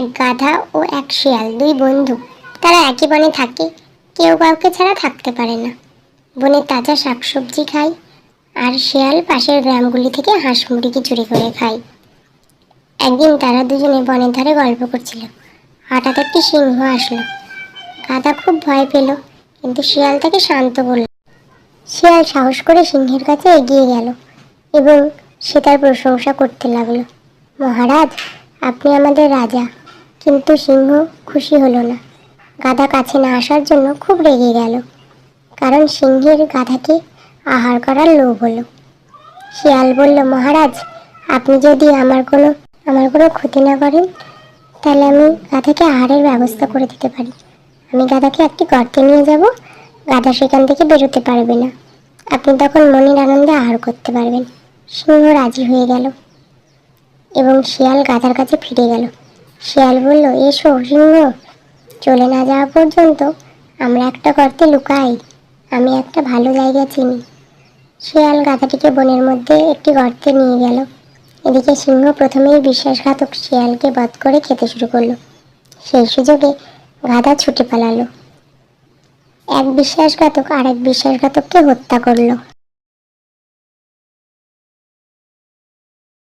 এক গাধা ও এক শিয়াল, দুই বন্ধু। তারা একই বনে থাকে, কেউ কাউকে ছাড়া থাকতে পারে না। বনে তাজা শাকসবজি খায় আর শিয়াল পাশের গ্রামগুলি থেকে হাঁস মুরগি চুরি করে খায়। একদিন তারা দুজনে বনের ধারে গল্প করছিল। হঠাৎ একটি সিংহ আসলো। গাধা খুব ভয় পেল, কিন্তু শিয়াল তাকে শান্ত করল। শিয়াল সাহস করে সিংহের কাছে এগিয়ে গেল এবং সে তার প্রশংসা করতে লাগল, মহারাজ, আপনি আমাদের রাজা। কিন্তু সিংহ খুশি হলো না। গাধা কাছে না আসার জন্য খুব রেগে গেল। কারণ সিংহের গাধাকে আহার করার লোভ হলো। শিয়াল বলল, মহারাজ, আপনি যদি আমার কোনো আমার কোনো ক্ষতি না করেন, তাহলে আমি গাধাকে আহারের ব্যবস্থা করে দিতে পারি। আমি গাধাকে একটি গর্তে নিয়ে যাব। গাধা সেখান থেকে বেরোতে পারবে না। আপনি তখন মনের আনন্দে আহার করতে পারবেন। সিংহ রাজি হয়ে গেল এবং শিয়াল গাধার কাছে ফিরে গেল। শিয়াল বলল এসো, সিংহ। চলে না যাওয়া পর্যন্ত আমরা একটা গর্তে লুকাই। আমি একটা ভালো জায়গা চিনি। শিয়াল গাধাটিকে বনের মধ্যে একটি গর্তে নিয়ে গেল। এদিকে সিংহ প্রথমেই বিশ্বাসঘাতক শিয়ালকে বধ করে খেতে শুরু করল। সেই সুযোগে গাধা ছুটে পালালো। এক বিশ্বাসঘাতক আর এক বিশ্বাসঘাতককে হত্যা করল।